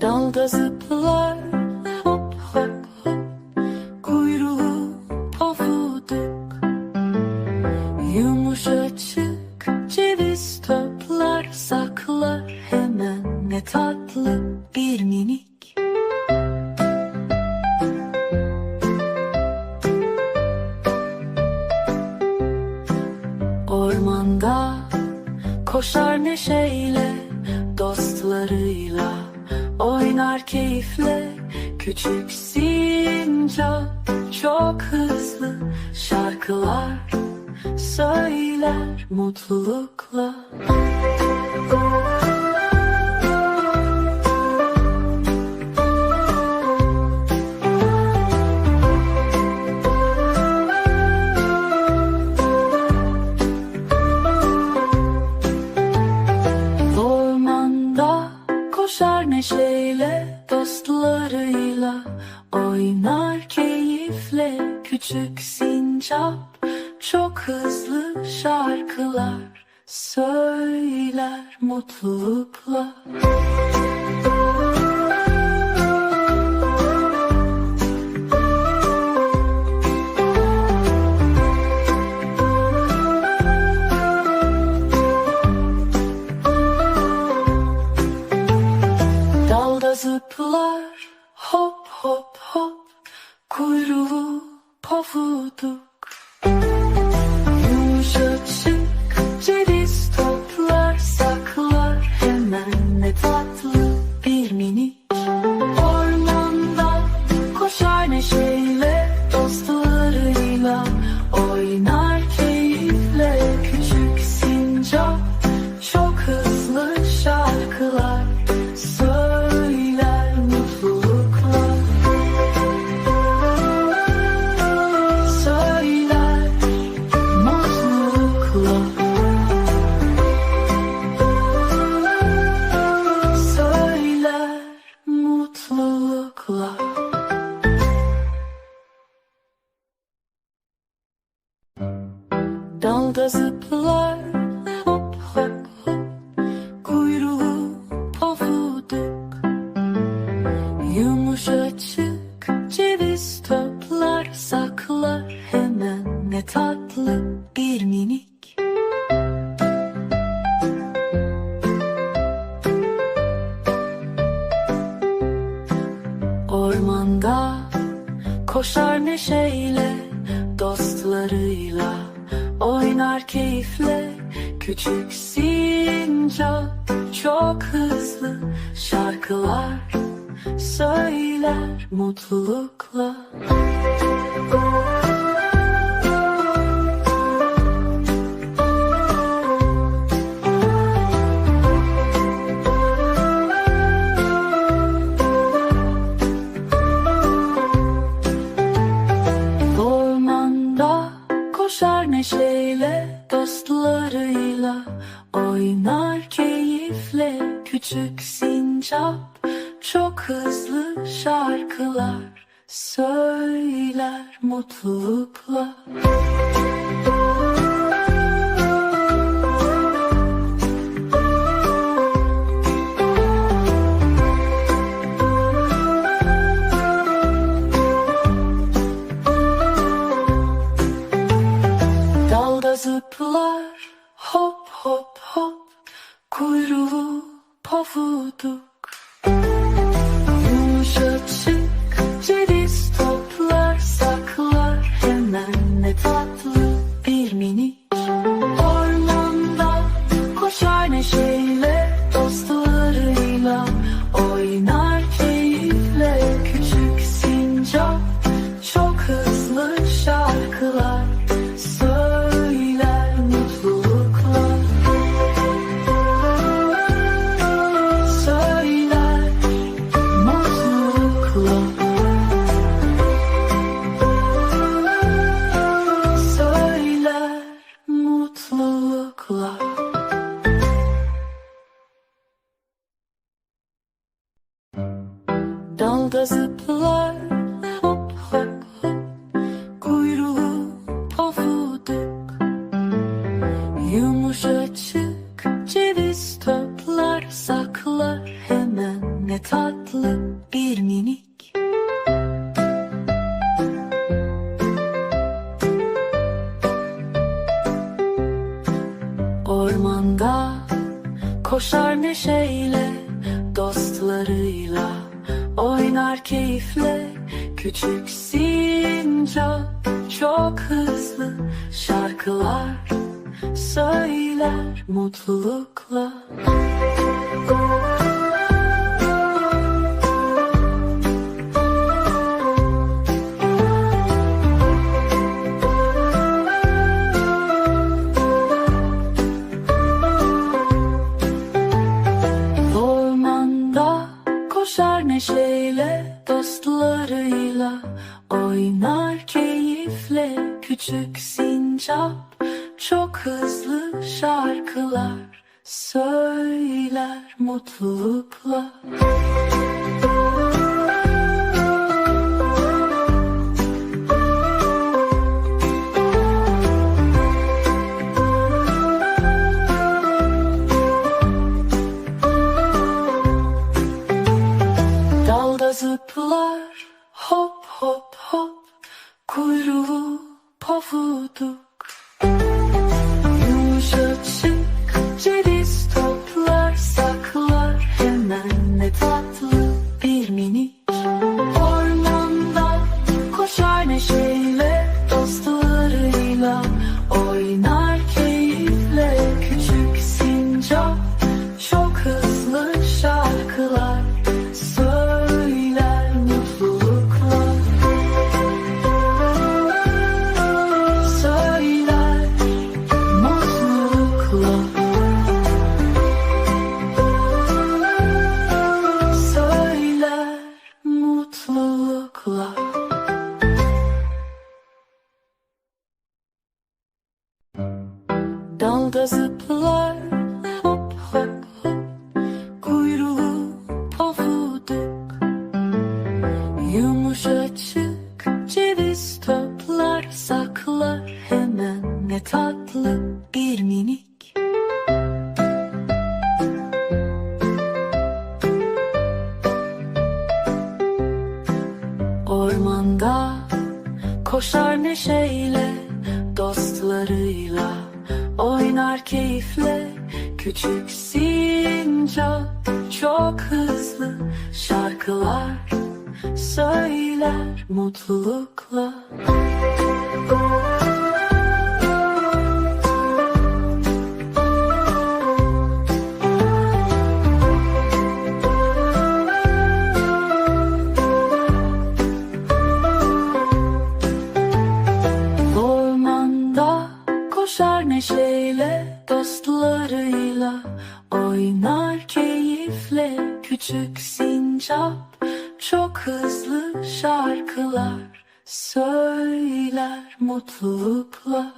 Dalda zıplar hop hop hop. Kuyruğu pofuduk. Yumuşacık ceviz toplar saklar hemen ne tatlı bir minik. Ormanda koşar neşeyle oynar keyifle küçük sincap çok hızlı şarkılar söyler mutlulukla. Oynar keyifle küçük sincap çok hızlı şarkılar söyler mutlulukla. Pofuduk Yumuşacık Dalda zıplar hop hop hop. Kuyruğu pofuduk. Yumuşacık ceviz toplar saklar hemen ne tatlı bir minik. Ormanda koşar neşeyle dostlarıyla oynar keyifle küçük sincap çok hızlı şarkılar söyler mutlulukla. Küçük sincap çok hızlı şarkılar söyler mutlulukla. Mutlulukla yolunda Koşar neşeyle dostlarıyla Oynar keyifle. Küçük sincap Çok hızlı şarkılar söyler mutlulukla. Sincap Çok hızlı şarkılar söyler mutlulukla. Dalda zıplar hop hop hop Kuyruğu pofuduk Ormanda koşar neşeyle dostlarıyla oynar keyifle. Küçük sincap çok hızlı şarkılar söyler mutlulukla Hızlı şarkılar söyler mutlulukla